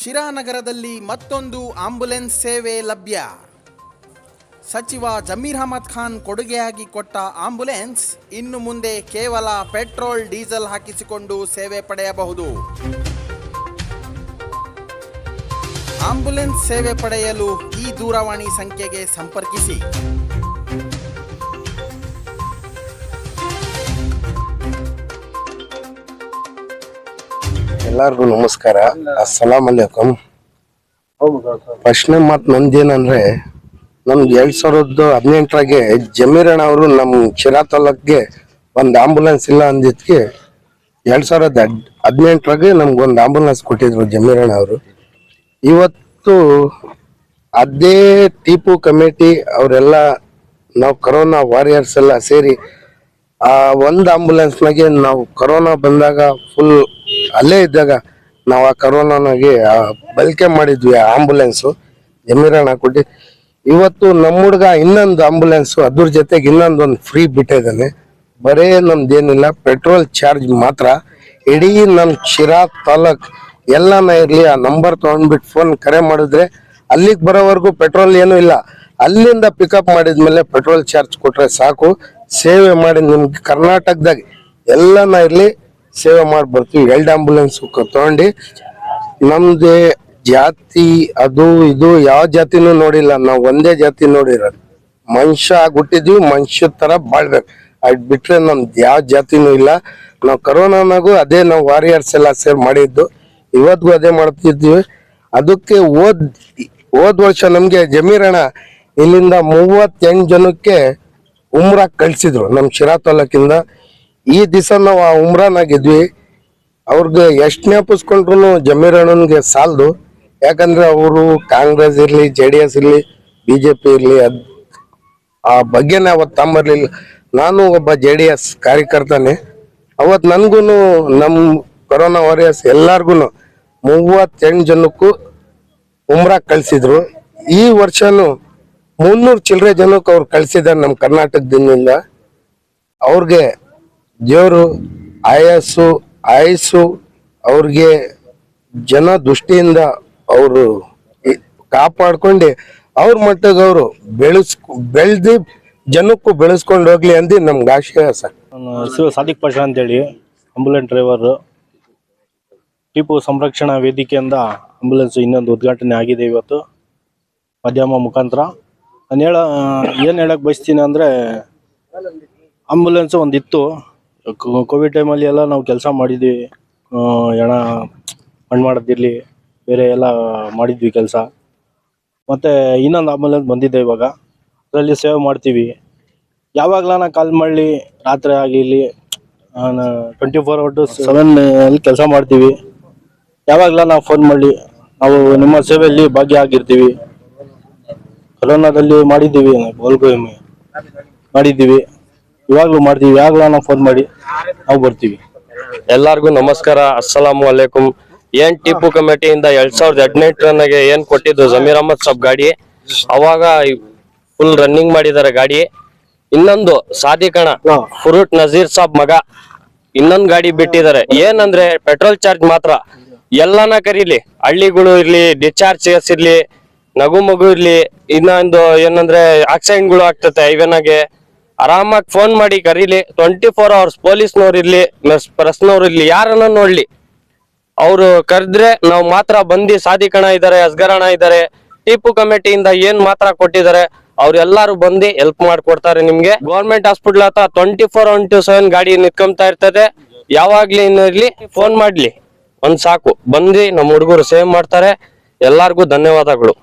ಶಿರಾನಗರದಲ್ಲಿ ಮತ್ತೊಂದು ಆಂಬ್ಯುಲೆನ್ಸ್ ಸೇವೆ ಲಭ್ಯ. ಸಚಿವ ಜಮೀರ್ ಅಹಮದ್ ಖಾನ್ ಕೊಡುಗೆಯಾಗಿ ಕೊಟ್ಟ ಆಂಬ್ಯುಲೆನ್ಸ್ ಇನ್ನು ಮುಂದೆ ಕೇವಲ ಪೆಟ್ರೋಲ್, ಡೀಸೆಲ್ ಹಾಕಿಸಿಕೊಂಡು ಸೇವೆ ಪಡೆಯಬಹುದು. ಆಂಬ್ಯುಲೆನ್ಸ್ ಸೇವೆ ಪಡೆಯಲು ಈ ದೂರವಾಣಿ ಸಂಖ್ಯೆಗೆ ಸಂಪರ್ಕಿಸಿ. ಎಲ್ಲರಿಗೂ ನಮಸ್ಕಾರ. ಅಸ್ಸಲಾಮ್ ಅಲೈಕಮ್. ಪ್ರಶ್ನೆ ಮಾತು ನಂದೇನಂದ್ರೆ, ನಮ್ಗೆ ಎರಡ್ ಸಾವಿರದ ಹದಿನೆಂಟರಾಗೆ ಜಮೀರಣ್ಣ ಅವರು ನಮ್ಮ ಶಿರಾ ತಾಲೂಕ್ಗೆ ಒಂದು ಆಂಬುಲೆನ್ಸ್ ಇಲ್ಲ ಅಂದಿದ್ಕೆ ಎರಡ್ ಸಾವಿರದ ಹದ್- ಹದಿನೆಂಟರಾಗೆ ನಮ್ಗೊಂದು ಆಂಬುಲೆನ್ಸ್ ಕೊಟ್ಟಿದ್ರು ಜಮೀರಣ್ಣ ಅವರು. ಇವತ್ತು ಅದೇ ಟಿಪು ಕಮಿಟಿ ಅವರೆಲ್ಲ ನಾವು ಕರೋನಾ ವಾರಿಯರ್ಸ್ ಎಲ್ಲ ಸೇರಿ ಆ ಒಂದು ಆಂಬುಲೆನ್ಸ್ನಾಗೆ ನಾವು ಕರೋನಾ ಬಂದಾಗ ಫುಲ್ ಅಲ್ಲೇ ಇದ್ದಾಗ ನಾವು ಆ ಕರೋನಾಗೆ ಬಳಕೆ ಮಾಡಿದ್ವಿ ಆ ಆಂಬುಲೆನ್ಸು ಜಮೀರಣ್ಣ ಕೊಟ್ಟು. ಇವತ್ತು ನಮ್ಮ ಹುಡುಗ ಇನ್ನೊಂದು ಆಂಬುಲೆನ್ಸು, ಅದ್ರ ಜೊತೆಗೆ ಇನ್ನೊಂದೊಂದು ಫ್ರೀ ಬಿಟ್ಟಿದ್ದಾನೆ. ಬರೇ ನಮ್ದೇನಿಲ್ಲ, ಪೆಟ್ರೋಲ್ ಚಾರ್ಜ್ ಮಾತ್ರ. ಇಡೀ ನಮ್ಮ ಶಿರಾ ತಾಲೂಕ್ ಎಲ್ಲಾನ ಇರಲಿ, ಆ ನಂಬರ್ ತೊಗೊಂಡ್ಬಿಟ್ಟು ಫೋನ್ ಕರೆ ಮಾಡಿದ್ರೆ ಅಲ್ಲಿಗೆ ಬರೋವರೆಗೂ ಪೆಟ್ರೋಲ್ ಏನೂ ಇಲ್ಲ. ಅಲ್ಲಿಂದ ಪಿಕಪ್ ಮಾಡಿದ್ಮೇಲೆ ಪೆಟ್ರೋಲ್ ಚಾರ್ಜ್ ಕೊಟ್ರೆ ಸಾಕು. ಸೇವೆ ಮಾಡಿ ನಿಮ್ಗೆ ಕರ್ನಾಟಕದಾಗ ಎಲ್ಲಾನ ಇರ್ಲಿ ಸೇವೆ ಮಾಡಿ ಬರ್ತೀವಿ. ಎಲ್ಡ್ ಆಂಬುಲೆನ್ಸ್ ತಗೊಂಡು ನಮ್ದೇ ಜಾತಿ ಅದು ಇದು ಯಾವ ಜಾತಿನೂ ನೋಡಿಲ್ಲ. ನಾವು ಒಂದೇ ಜಾತಿ ನೋಡಿರೋದು. ಮನುಷ್ಯ ಆಗ್ಬಿಟ್ಟಿದ್ವಿ, ಮನುಷ್ಯ ತರ ಬಾಳ್ಬೇಕು. ಅದ್ ಬಿಟ್ರೆ ನಮ್ದು ಯಾವ ಜಾತಿನೂ ಇಲ್ಲ. ನಾವು ಕರೋನಾನಾಗೂ ಅದೇ ನಾವು ವಾರಿಯರ್ಸ್ ಎಲ್ಲ ಸೇರ್ ಮಾಡಿದ್ದು. ಇವತ್ತಿಗೂ ಅದೇ ಮಾಡ್ತಿದ್ವಿ. ಅದಕ್ಕೆ ಓದ್ ಹೋದ್ ವರ್ಷ ನಮ್ಗೆ ಜಮೀರಣ ಇಲ್ಲಿಂದ ಮೂವತ್ತೆಂಟು ಜನಕ್ಕೆ ಉಮ್ರ ಕಳ್ಸಿದ್ರು. ನಮ್ ಶಿರಾ ತಾಲೂಕಿಂದ. ಈ ದಿವಸ ನಾವು ಆ ಉಮ್ರಾನಾಗಿದ್ವಿ ಅವ್ರಿಗೆ ಎಷ್ಟು ಜ್ಞಾಪಿಸ್ಕೊಂಡ್ರು ಜಮೀರಣ್ಣನ್ಗೆ ಸಾಲದು. ಯಾಕಂದ್ರೆ ಅವರು ಕಾಂಗ್ರೆಸ್ ಇರಲಿ, ಜೆ ಡಿ ಎಸ್ ಇರ್ಲಿ ಬಿಜೆಪಿ ಇರಲಿ, ಅದು ಆ ಬಗ್ಗೆನೇ ಅವತ್ತು ತಮ್ಮರ್ಲಿಲ್ಲ ನಾನು ಒಬ್ಬ ಜೆ ಡಿ ಎಸ್ ಕಾರ್ಯಕರ್ತನೇ. ಅವತ್ತು ನನಗೂ ನಮ್ಮ ಕೊರೋನಾ ವಾರಿಯರ್ಸ್ ಎಲ್ಲಾರ್ಗು ಮೂವತ್ತೆಂಟು ಜನಕ್ಕೂ ಉಮ್ರಾ ಕಳಿಸಿದ್ರು. ಈ ವರ್ಷನು ಮುನ್ನೂರು ಚಿಲ್ಲರೆ ಜನಕ್ಕೆ ಅವ್ರು ಕಳ್ಸಿದ್ದಾರೆ ನಮ್ಮ ಕರ್ನಾಟಕದಿಂದ. ಅವ್ರಿಗೆ ದೇವರು ಆಯಸ್ಸು ಆಯಸ್ಸು ಅವ್ರಿಗೆ ಜನ ದೃಷ್ಟಿಯಿಂದ ಅವರು ಕಾಪಾಡ್ಕೊಂಡು ಅವ್ರ ಮಟ್ಟಿಗೆ ಅವರು ಬೆಳೆಸ್, ಬೆಳೆದು ಜನಕ್ಕೂ ಬೆಳೆಸ್ಕೊಂಡು ಹೋಗ್ಲಿ ಅಂದು ನಮ್ಗೆ ಆಶಯ ಸರ್. ಹೆಸರು ಸಾದಿಕ್ ಪಾಷಾ ಅಂತೇಳಿ ಆಂಬುಲೆನ್ಸ್ ಡ್ರೈವರ್ ಟಿಪ್ಪು ಸಂರಕ್ಷಣಾ ವೇದಿಕೆಯಿಂದ ಆಂಬುಲೆನ್ಸ್ ಇನ್ನೊಂದು ಉದ್ಘಾಟನೆ ಆಗಿದೆ ಇವತ್ತು, ಮಾಧ್ಯಮ ಮುಖಾಂತರ. ನಾನು ಹೇಳ, ಏನು ಹೇಳಕ್ಕೆ ಬಯಸ್ತೀನಿ ಅಂದರೆ ಆಂಬುಲೆನ್ಸ್ ಒಂದಿತ್ತು. ಕೋವಿಡ್ ಟೈಮಲ್ಲಿ ಎಲ್ಲ ನಾವು ಕೆಲಸ ಮಾಡಿದ್ವಿ. ಹಣ ಮಣ್ಣು ಮಾಡೋದಿರಲಿ, ಬೇರೆ ಎಲ್ಲ ಮಾಡಿದ್ವಿ ಕೆಲಸ. ಮತ್ತು ಇನ್ನೊಂದು ಆಂಬುಲೆನ್ಸ್ ಬಂದಿದೆ ಇವಾಗ. ಅದರಲ್ಲಿ ಸೇವ್ ಮಾಡ್ತೀವಿ. ಯಾವಾಗಲ ನಾ ಕಾಲ್ ಮಾಡಲಿ, ರಾತ್ರಿ ಆಗಲಿ twenty four hour to seven ಅಲ್ಲಿ ಕೆಲಸ ಮಾಡ್ತೀವಿ. ಯಾವಾಗಲ ನಾವು ಫೋನ್ ಮಾಡಲಿ, ನಾವು ನಿಮ್ಮ ಸೇವೆಯಲ್ಲಿ ಭಾಗಿಯಾಗಿರ್ತೀವಿ. ಕೊರೋನಾದಲ್ಲಿ ಮಾಡಿದ್ದೀವಿ ಗೋಲ್ಗೋಯಮಿ ಮಾಡಿದ್ದೀವಿ. ಇವಾಗಲೂ ಮಾಡ್ತೀವಿ ಇವಾಗ್ಲೂ ನಾವು ಫೋನ್ ಮಾಡಿ ನಾವು ಬರ್ತೀವಿ. ಎಲ್ಲಾರ್ಗು ನಮಸ್ಕಾರ ಅಸ್ಸಲಾಮು ಅಲೈಕುಂ ಏನ್ ಟಿಪ್ಪು ಕಮಿಟಿಯಿಂದ ಎರಡ್ ಸಾವಿರದ ಹದಿನೆಂಟರನಾಗೆ ಏನ್ ಕೊಟ್ಟಿದ್ದು ಜಮೀರ್ ಅಹಮದ್ ಸಾಬ್ ಗಾಡಿ? ಅವಾಗ ಫುಲ್ ರನ್ನಿಂಗ್ ಮಾಡಿದ್ದಾರೆ ಗಾಡಿ. ಇನ್ನೊಂದು ಸಾದಿಕಣ ಫುರೂಟ್ ನಜೀರ್ ಸಾಬ್ ಮಗ. ಇನ್ನೊಂದು ಗಾಡಿ ಬಿಟ್ಟಿದ್ದಾರೆ. ಏನಂದ್ರೆ ಪೆಟ್ರೋಲ್ ಚಾರ್ಜ್ ಮಾತ್ರ. ಎಲ್ಲಾನ ಕರೀಲಿ ಹಳ್ಳಿಗಳು ಇರ್ಲಿ ಡಿಸ್ಚಾರ್ಜ್ ಇರ್ಲಿ ನಗು ಮಗು ಇರ್ಲಿ ಇನ್ನೊಂದು ಏನಂದ್ರೆ ಆಕ್ಸಿಡೆಂಟ್ಗಳು ಆಗ್ತತೆ ಹೈವೇನಾಗೆ ಆರಾಮಾಗಿ ಫೋನ್ ಮಾಡಿ ಕರೀಲಿ. ಟ್ವೆಂಟಿ ಫೋರ್ ಅವರ್ಸ್ ಪೊಲೀಸ್ನವ್ರು ಇರ್ಲಿ ಪ್ರೆಸ್ನವ್ರು ಇರ್ಲಿ, ಯಾರನ್ನ ನೋಡ್ಲಿ. ಅವರು ಕರೆದ್ರೆ ನಾವು ಮಾತ್ರ ಬಂದು ಸಾಧಿಕಣ ಇದ್ದಾರೆ ಅಸ್ಗರಣ ಇದ್ದಾರೆ ಟಿಪ್ಪು ಕಮಿಟಿಯಿಂದ ಏನ್ ಮಾತ್ರ ಕೊಟ್ಟಿದ್ದಾರೆ ಅವ್ರೆಲ್ಲಾರು ಬಂದು ಹೆಲ್ಪ್ ಮಾಡ್ಕೊಡ್ತಾರೆ ನಿಮ್ಗೆ. ಗೌರ್ಮೆಂಟ್ ಹಾಸ್ಪಿಟಲ್ ಹತ್ರ ಟ್ವೆಂಟಿ ಫೋರ್ ಇಂಟು ಸೆವೆನ್ ಗಾಡಿ ನಿತ್ಕೊಂತ ಇರ್ತದೆ. ಯಾವಾಗ್ಲಿ ಇರ್ಲಿ ಫೋನ್ ಮಾಡ್ಲಿ. ಒಂದ್ ಸಾಕು. ಬಂದು ನಮ್ಮ ಹುಡುಗರು ಸೇವ್ ಮಾಡ್ತಾರೆ. ಎಲ್ಲಾರ್ಗೂ ಧನ್ಯವಾದಗಳು.